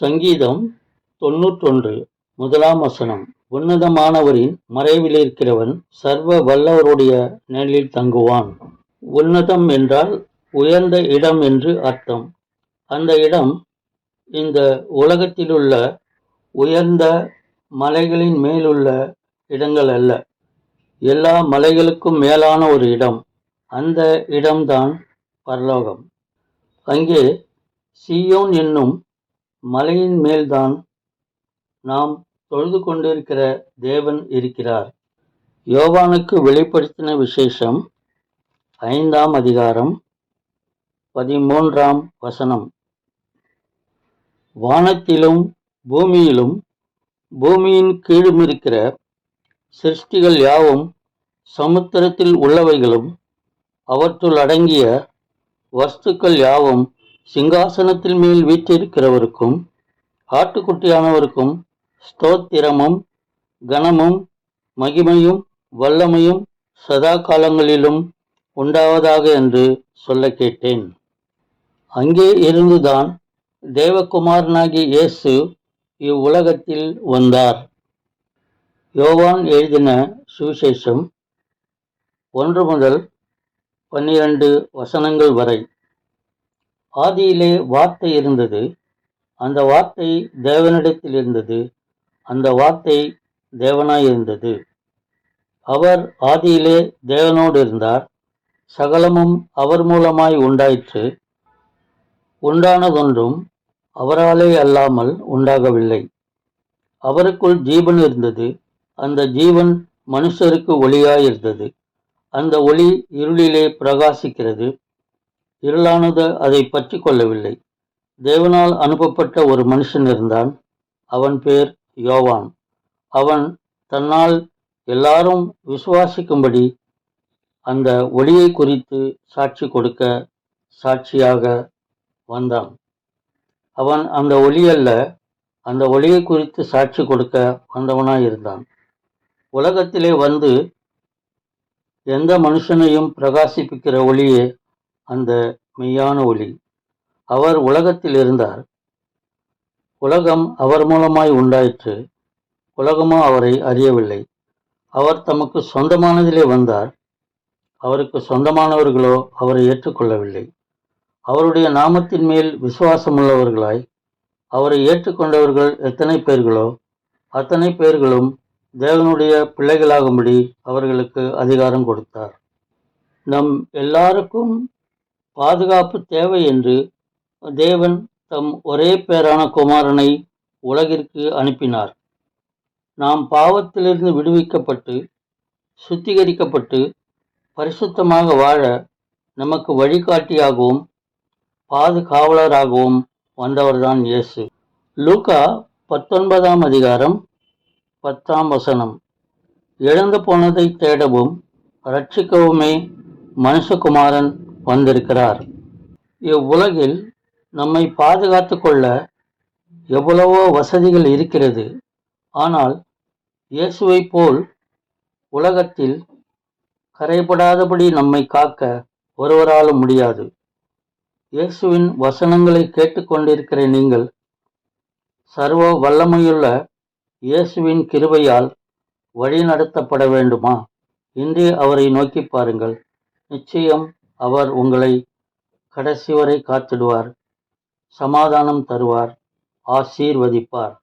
சங்கீதம் தொன்னூற்றொன்று முதலாம் வசனம். உன்னதமானவரின் மறைவில் இருக்கிறவன் சர்வ வல்லவருடைய நிழலில் தங்குவான். உன்னதம் என்றால் உயர்ந்த இடம் என்று அர்த்தம். அந்த இடம் இந்த உலகத்திலுள்ள உயர்ந்த மலைகளின் மேலுள்ள இடங்கள் அல்ல. எல்லா மலைகளுக்கும் மேலான ஒரு இடம். அந்த இடம்தான் பரலோகம். அங்கே சியோன் என்னும் மலையின் மேல்தான் நாம் தொழுது கொண்டிருக்கிற தேவன் இருக்கிறார். யோவானுக்கு வெளிப்படுத்தின விசேஷம் ஐந்தாம் அதிகாரம் பதிமூன்றாம் வசனம். வானத்திலும் பூமியிலும் பூமியின் கீழும் இருக்கிற சிருஷ்டிகள் யாவும் சமுத்திரத்தில் உள்ளவைகளும் அவற்றுள் அடங்கிய வஸ்துக்கள் யாவும் சிங்காசனத்தில் மேல் வீற்றிருக்கிறவருக்கும் ஆட்டுக்குட்டியானவருக்கும் ஸ்தோத்திரமும் கனமும் மகிமையும் வல்லமையும் சதா காலங்களிலும் உண்டாவதாக என்று சொல்ல கேட்டேன். அங்கே இருந்துதான் தேவகுமாரனாகிய இயேசு இவ்வுலகத்தில் வந்தார். யோவான் எழுதின சுவிசேஷம் ஒன்று முதல் பன்னிரண்டு வசனங்கள் வரை. ஆதியிலே வார்த்தை இருந்தது. அந்த வார்த்தை தேவனிடத்தில் இருந்தது. அந்த வார்த்தை தேவனாய் இருந்தது. அவர் ஆதியிலே தேவனோடு இருந்தார். சகலமும் அவர் மூலமாய் உண்டாயிற்று. உண்டானதொன்றும் அவராலே அல்லாமல் உண்டாகவில்லை. அவருக்குள் ஜீவன் இருந்தது. அந்த ஜீவன் மனுஷருக்கு ஒளியாயிருந்தது. அந்த ஒளி இருளிலே பிரகாசிக்கிறது. இருளானது அதை பற்றி கொள்ளவில்லை. தேவனால் அனுப்பப்பட்ட ஒரு மனுஷன் இருந்தான். அவன் பேர் யோவான். அவன் தன்னால் எல்லாரும் விசுவாசிக்கும்படி அந்த ஒளியை குறித்து சாட்சி கொடுக்க சாட்சியாக வந்தான். அவன் அந்த ஒளியல்ல அந்த ஒளியை குறித்து சாட்சி கொடுக்க வந்தவனாய் இருந்தான் உலகத்திலே வந்து எந்த மனுஷனையும் பிரகாசிப்பிக்கிற ஒளியே அந்த மெய்யான ஒளி. அவர் உலகத்தில் இருந்தார். உலகம் அவர் மூலமாய் உண்டாயிற்று. உலகமோ அவரை அறியவில்லை. அவர் தமக்கு சொந்தமானதிலே வந்தார். அவருக்கு சொந்தமானவர்களோ அவரை ஏற்றுக்கொள்ளவில்லை. அவருடைய நாமத்தின் மேல் விசுவாசமுள்ளவர்களாய் அவரை ஏற்றுக்கொண்டவர்கள் எத்தனை பேர்களோ அத்தனை பேர்களும் தேவனுடைய பிள்ளைகளாகும்படி அவர்களுக்கு அதிகாரம் கொடுத்தார். நம் எல்லாருக்கும் பாதுகாப்பு தேவை என்று தேவன் தம் ஒரே பேரான குமாரனை உலகிற்கு அனுப்பினார். நாம் பாவத்திலிருந்து விடுவிக்கப்பட்டு சுத்திகரிக்கப்பட்டு பரிசுத்தமாக வாழ நமக்கு வழிகாட்டியாகவும் பாதுகாவலராகவும் வந்தவர்தான் இயேசு. லூகா பத்தொன்பதாம் அதிகாரம் பத்தாம் வசனம். இழந்து போனதை தேடவும் ரட்சிக்கவுமே மனுஷகுமாரன் வந்திருக்கிறார். இவ்வுலகில் நம்மை பாதுகாத்து கொள்ள எவ்வளவோ வசதிகள் இருக்கிறது. ஆனால் இயேசுவைப் போல் உலகத்தில் கரைபடாதபடி நம்மை காக்க ஒருவராலும் முடியாது. இயேசுவின் வசனங்களை கேட்டுக்கொண்டிருக்கிற நீங்கள் சர்வ வல்லமையுள்ள இயேசுவின் கிருபையால் வழிநடத்தப்பட வேண்டுமா? இன்றே அவரை நோக்கி பாருங்கள். நிச்சயம் அவர் உங்களை கடைசி வரை காத்திடுவார் சமாதானம் தருவார் ஆசீர்வதிப்பார்.